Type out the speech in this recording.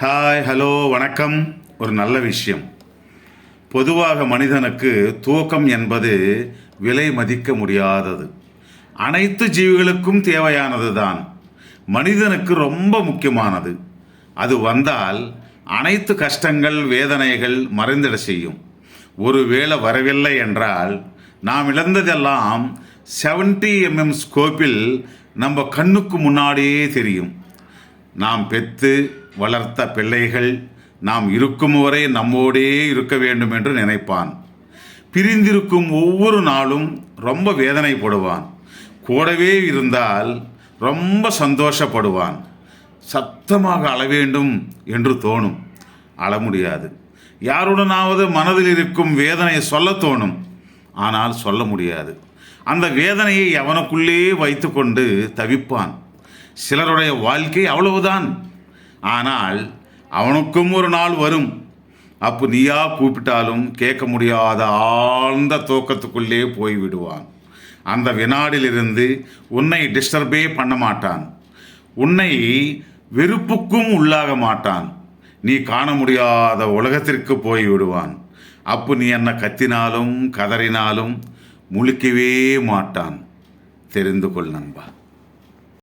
Hi hello வணக்கம். ஒரு நல்ல விஷயம். பொதுவாக மனிதனுக்கு தூக்கம் என்பது விலை மதிக்க முடியாதது. அனைத்து ஜீவிகளுக்கும் தேவையானது தான். மனிதனுக்கு ரொம்ப முக்கியமானது. அது வந்தால் அனைத்து கஷ்டங்கள் வேதனைகள் மறைந்திட செய்யும். ஒருவேளை வரவில்லை என்றால் நாம் இழந்ததெல்லாம் 70 எம்எம் ஸ்கோப்பில் நம்ம கண்ணுக்கு முன்னாடியே தெரியும். நாம் பெத்து வளர்த்த பிள்ளைகள் நாம் இருக்கும் வரை நம்மோடே இருக்க வேண்டும் என்று நினைப்பான். பிரிந்திருக்கும் ஒவ்வொரு நாளும் ரொம்ப வேதனைப்படுவான். கூடவே இருந்தால் ரொம்ப சந்தோஷப்படுவான். சத்தமாக அள வேண்டும் என்று தோணும். அழ முடியாது. யாருடனாவது மனதில் இருக்கும் வேதனையை சொல்ல தோணும். ஆனால் சொல்ல முடியாது. அந்த வேதனையை அவனுக்குள்ளே வைத்துக்கொண்டு தவிப்பான். சிலருடைய வாழ்க்கை அவ்வளவுதான். ஆனால் அவனுக்கும் ஒரு நாள் வரும். அப்போ நீயா கூப்பிட்டாலும் கேட்க முடியாத ஆழ்ந்த தோக்கத்துக்குள்ளே போய் விடுவான் அந்த வினாடிலிருந்து உன்னை டிஸ்டர்பே பண்ண மாட்டான். உன்னை வெறுப்புக்கும் உள்ளாக மாட்டான். நீ காண முடியாத உலகத்திற்கு போய் விடுவான் அப்போ நீ என்ன கத்தினாலும் கதறினாலும் முழிக்கவே மாட்டான். தெரிந்து கொள் நண்பா.